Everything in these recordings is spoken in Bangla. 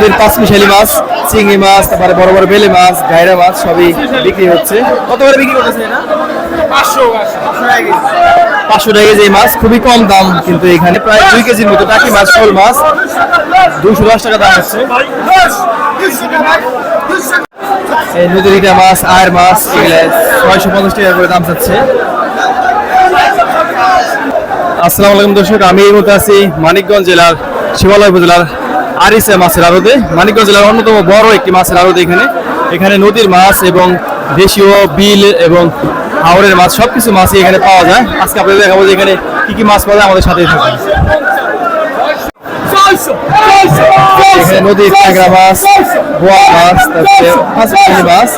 নদীর পাঁচ মিশালি মাছ চিংড়ি মাছ তারপরে বড় বড় বেলে মাছ গায়রা মাছ সবই বিক্রি হচ্ছে। কত করে বিক্রি করতেছে না পাঁচশো টাকা। কেজি। এই মাছ খুবই কম দাম কিন্তু এখানে প্রায় দুই কেজির মতো টাকি মাছ শোল মাছ। দুশো দশ টাকা দাম হচ্ছে। এই নদীর ইটা মাছ আয়ের মাছ এগুলো ছয়শো পঞ্চাশ টাকা করে দাম চাচ্ছে আসসালামু আলাইকুম দর্শক আমি এই মতো আছি মানিকগঞ্জ জেলার শিবালয় উপজেলার আরিসা মাছের আড়তে মানিকগঞ্জ জেলার অন্যতম বড় একটি মাছের আড়ত এখানে। এখানে নদীর মাছ এবং দেশীয় বিল এবং হাওড়ের মাছ, সবকিছু মাছই এখানে পাওয়া যায়। আজকে আপনাদের দেখাবো যে এখানে কী কী মাছ পাওয়া যায়, আমাদের সাথে নদীর ট্যাংরা মাছ বোয়া মাছ তারপরে পাঁচ কেজি মাছ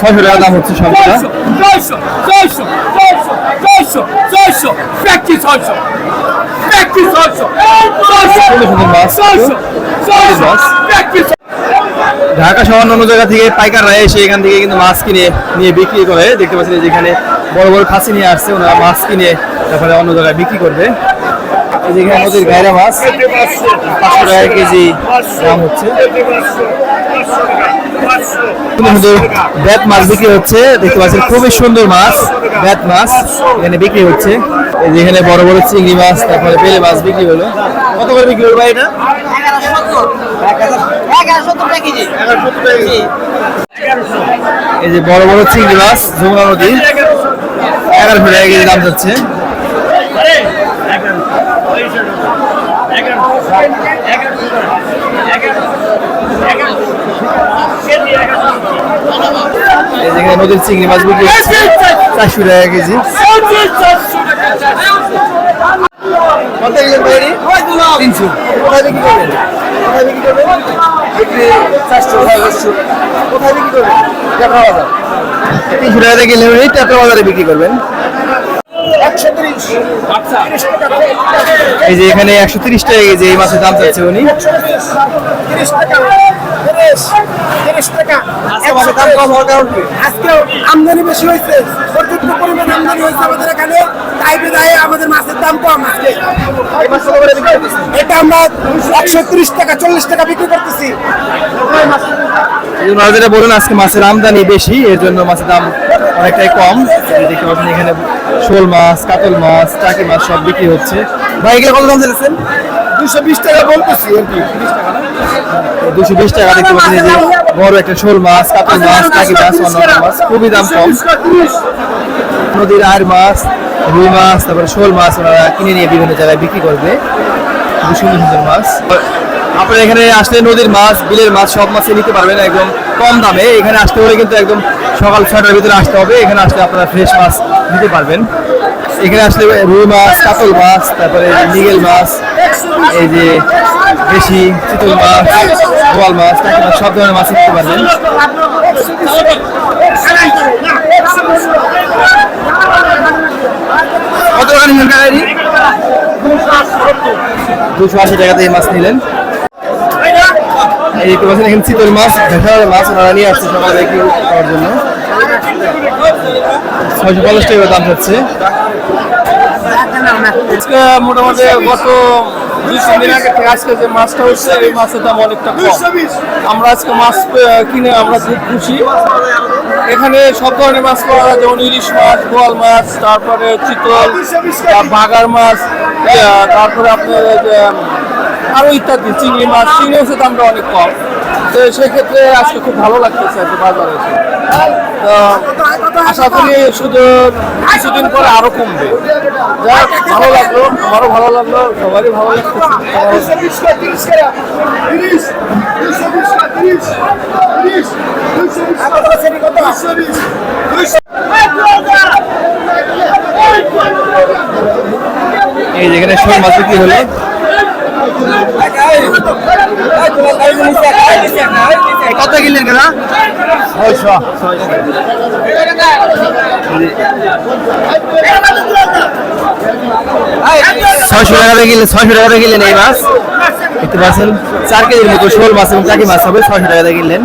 ছয়শো টাকা দাম হচ্ছে সবটা সুন্দর সুন্দর মাছ ঢাকা শহর অন্য জায়গা থেকে পাইকাররা এসে এখান থেকে কিন্তু মাছ কিনে নিয়ে বিক্রি করে দেখতে পাচ্ছেন যেখানে বড় বড় খাসি নিয়ে আসছে ওনারা মাছ কিনে তারপরে অন্য জায়গায় বিক্রি করবে এই যে এখানে নদীর গায়রা মাছ। পাঁচশো টাকা কেজি দাম হচ্ছে। সুন্দর মাছ বিক্রি হচ্ছে। দেখতে পাচ্ছেন, খুবই সুন্দর মাছ, ব্যাট মাছ এখানে বিক্রি হচ্ছে। এই যে এখানে বড় বড় চিংড়ি মাছ, তারপরে বেলে মাছ বিক্রি হলো। কত করে বিক্রি হলো ভাই এটা? এই যে বড় বড় চিংড়ি মাছ, যমুনা নদী। এগারোশো টাকা কেজি। দাম যাচ্ছে এই যে এখানে নদীর চিংড়ি মাছ বিক্রি চারশো টাকা কেজি। কত তিনশো। কোথায় বিক্রি করবেন? কোথায় বিক্রি করবেন? বিক্রি চারশো। পাঁচশো কোথায় বিক্রি করবেন? টেপরা বাজার তিনশো টাকা টেপরা বাজারে বিক্রি করবেন। এই যে এখানে একশো তিরিশ টাকা কেজি এই মাছের দাম চাচ্ছে উনি। মাছের দাম কম হওয়ার কারণ কি? আজকে আমদানি বেশি হয়েছে। পর্যাপ্ত পরিমাণ আমদানি হয়েছে আমাদের এখানে। তাই বিধায় আমাদের মাছের দাম কম আজকে? এটা আমরা একশো তিরিশ টাকা চল্লিশ টাকা বিক্রি করতেছি। এই জন্য যেটা বলুন আজকে মাছের আমদানি বেশি এর জন্য মাছের দাম অনেকটাই কম। দেখতে পাচ্ছেন এখানে শোল মাছ কাতল মাছ টাকি মাছ সব বিক্রি হচ্ছে। ভাই এগুলো কত দাম চলেছেন দুশো বিশ টাকা বলতেছি আর কি। দুশো বিশ টাকা দেখতে পাচ্ছেন যে বড় একটা শোল মাছ কাতল মাছ টাকি মাছ অন্যান্য মাছ খুবই দাম কম। নদীর আর মাছ রুই মাছ তারপরে শোল মাছ ওনারা কিনে নিয়ে বিভিন্ন জায়গায় বিক্রি করবে। খুবই সুন্দর সুন্দর মাছ। আপনারা এখানে আসলে নদীর মাছ বিলের মাছ সব মাছই নিতে পারবেন একদম কম দামে। এখানে আসতে হলে কিন্তু একদম সকাল ছয়টার ভিতরে আসতে হবে। এখানে আসলে আপনারা ফ্রেশ মাছ নিতে পারবেন। এখানে আসলে রুই মাছ, কাতল মাছ, তারপরে নিগেল মাছ, এই যে দেশি চিতল মাছ, বোয়াল মাছ মাছ, সব ধরনের মাছ নিতে পারবেন। কত দুশো আশি টাকাতে এই মাছ নিলেন। এই পাচ্ছেন, এখানে চিতল মাছ ভেসার মাছ ওনারা নিয়ে আসছে সকালে বিক্রি করার জন্য। ছয়শো পঞ্চাশ টাকা দাম হচ্ছে। আজকে মোটামুটি গত দিন আগে আজকে যে মাছটা হচ্ছে, এই মাছের দাম অনেকটা আমরা আজকে মাছ কিনে আমরা খুব খুশি। এখানে সব ধরনের মাছ পাওয়া যায়, যেমন ইলিশ মাছ, বোয়াল মাছ, তারপরে চিতল বাগার মাছ তারপরে আপনার আরও ইত্যাদি, চিংড়ি মাছ চিংড়ি মাছের দামটা অনেক কম। তো সেক্ষেত্রে আজকে খুব ভালো লাগতেছে আর কি বাজারে এসে। তো আশা করি শুধু কিছুদিন পরে আরও কমবে। যা ভালো লাগল, আমারও ভালো লাগল, সবারই ভালো দুশো এই যেখানে শোল মাছ বিক্রি হলো এই কত কিনলেন কেনা ছয়শো ছয়শো টাকা কিনলেন, ছয়শো টাকা কিনলেন এই মাছ। দেখতে পাচ্ছেন, চার কেজির মতো শোল মাছ এবং চাকি মাছ হবে, ছয়শো টাকা কিনলেন।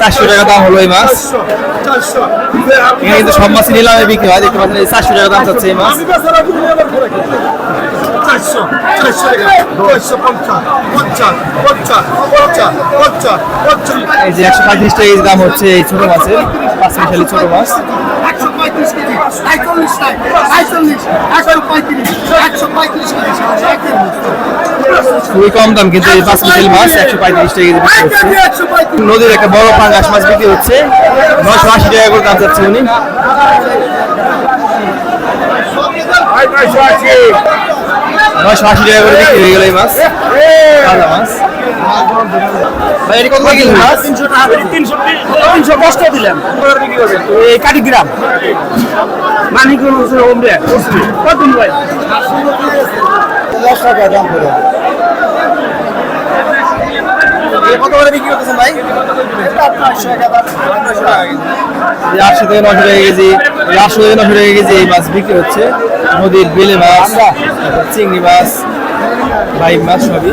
চারশো টাকা দাম হলো এই মাছ। এখানে কিন্তু সব মাছই নিলামে বিক্রি হয় দেখতে পাচ্ছেন এই চারশো টাকা দাম চাচ্ছে এই মাছ। চারশো চারশো টাকা। ছয়শো পঞ্চাশ পঞ্চাশ পঞ্চাশ পঞ্চাশ কচ্চা কচ্চা এই যে একশো পঁয়ত্রিশ টাকা কেজি দাম হচ্ছে এই ছোট মাছের পাঁচ মিশালি ছোট মাছ। একশো পঁয়ত্রিশ কেজি সাঁত্রিশ সাঁত্রিশ একশো পঁয়ত্রিশ কেজি খুবই কম দাম কিন্তু এই পাঁচ মিশালি মাছ একশো পঁয়ত্রিশ টাকা কেজি বিক্রি হচ্ছে। নদীর একটা বড় পাঙ্গাস মাছ বিক্রি হচ্ছে। নশো আশি টাকা করে দাম যাচ্ছে উনি। নশো আশি টাকা করে বিক্রি হয়ে গেল এই মাছ। মাছ। ভাই এটি কত কিলো মাছ? তিনশো কষ্ট দিলাম। এই কাটি গ্রাম। মানিক ওমরে। কত ভাই? দশ টাকা দাম করে। কত করে বিক্রি করতেছেন ভাই? আটশো থেকে নশো টাকা কেজি এই আটশো থেকে নশো টাকা কেজি এই মাছ বিক্রি হচ্ছে। নদীর বেলে মাছ চিংড়ি মাছ বাইম মাছ সবই।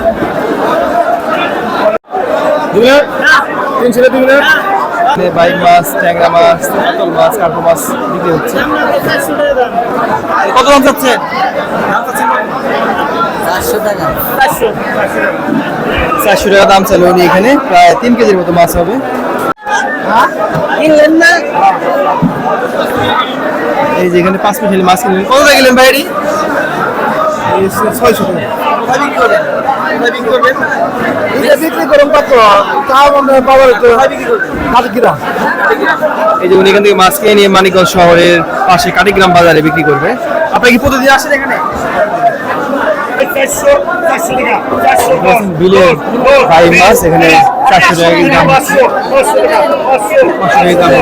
বাইম মাছ ট্যাংরা মাছ কাতল মাছ কার্পো মাছ বিক্রি হচ্ছে। কত দাম চাচ্ছেন? চারশো টাকা। দাম চাইলো উনি এখানে প্রায় তিন কেজির মতো মাছ হবে। এই যে এখানে পাঁচ মিশালি মাছ কিনলেন। কত টাকা গেলেন বাইরে ছয়শো এই যে উনি এখান থেকে মাছ কিনে নিয়ে মানিকগঞ্জ শহরের পাশে কাটিগ্রাম বাজারে বিক্রি করবে। আপনারা কি প্রতিদিন আসেন এখানে? চারশো চারশো টাকা চারশো বিলের ভাই মাছ এখানে চারশো টাকা কেজি দাম। পাঁচশো টাকা পাঁচশো। পাঁচশো টাকা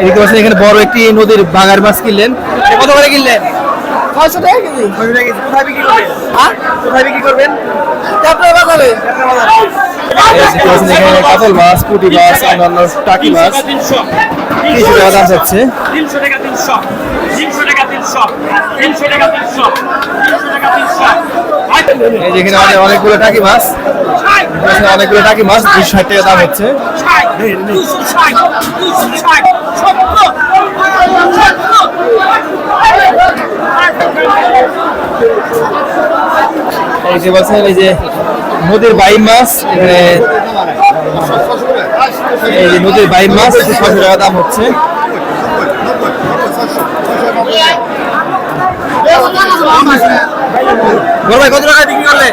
এদিকে পাচ্ছেন এখানে বড় একটি নদীর বাগার মাছ কিনলেন। কত করে কিনলেন? ছয়শো টাকা কেজি। ছয়শো টাকা কেজি। কোথায় বিক্রি করবেন? হ্যাঁ? কোথায় বিক্রি করবেন? আপনার বাজারে। কাতল মাছ পুঁটি মাছ অন্যান্য টাকি মাছ। তিনশো। তিনশো টাকা দাম যাচ্ছে। তিনশো টাকা তিনশো। তিনশো টাকা তিনশো তিনশো টাকা তিনশো। তিনশো টাকা তিনশো। এই যে এখানে অনেকগুলো টাকি মাছ। অনেকগুলো টাকি মাছ দুশো ষাট টাকা দাম হচ্ছে। এই যে বলছেন এই যে নদীর বাইম মাছ এখানে এই যে নদীর বাইম মাছ ছশো টাকা দাম হচ্ছে। বড় ভাই, কত টাকা বিক্রি করলেন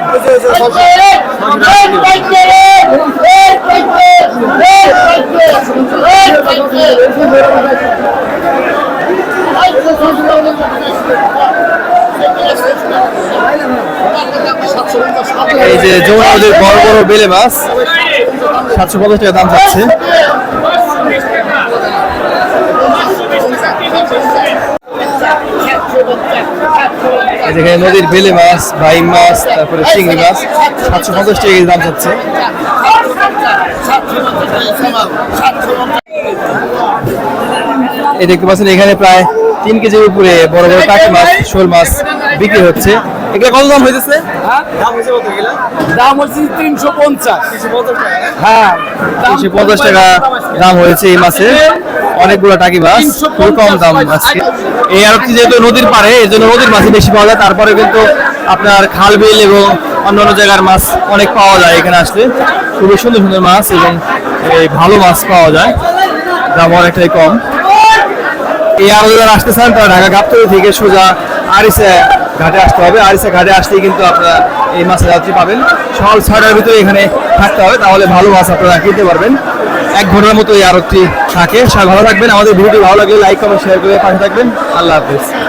এই যে যমুনা বড় বড় বেলে মাছ, সাতশো পঞ্চাশ টাকা দাম যাচ্ছে যেখানে নদীর বেলে মাছ বাইম মাছ তারপরে চিংড়ি মাছ সাতশো পঞ্চাশ টাকা দাম যাচ্ছে এই দেখতে পাচ্ছেন এখানে প্রায় তিন কেজির উপরে বড় বড় টাকি মাছ শোল মাছ বিক্রি হচ্ছে। এগুলো কত দাম হইতেছে? দাম হচ্ছে তিনশো পঞ্চাশ। হ্যাঁ। তিনশো পঞ্চাশ টাকা দাম হয়েছে এই মাছে অনেকগুলো টাকি মাছ খুব কম দাম আজকে এই আরবটি যেহেতু নদীর পাড়ে, এই জন্য নদীর মাছই বেশি পাওয়া যায়। তারপরে কিন্তু আপনার খাল বিল এবং অন্যান্য জায়গার মাছ অনেক পাওয়া যায় এখানে আসলে। খুবই সুন্দর সুন্দর মাছ এবং এই ভালো মাছ পাওয়া যায়। দাম অনেকটাই কম। এই আরও যারা আসতে চান, তারা ঢাকা গাবতলি থেকে সোজা আরিসা ঘাটে আসতে হবে। আরিসা ঘাটে আসলেই কিন্তু আপনারা এই মাছের যাত্রী পাবেন। সকাল ছয়টার ভিতরে এখানে থাকতে হবে। তাহলে ভালো মাছ আপনারা কিনতে পারবেন। এক ঘণ্টার মতো এই আরতি থাকে। ভালো থাকবেন। আমাদের ভিডিওটি ভালো লাগলে লাইক কমেন্ট শেয়ার করে পাশে থাকবেন। আল্লাহ হাফিজ।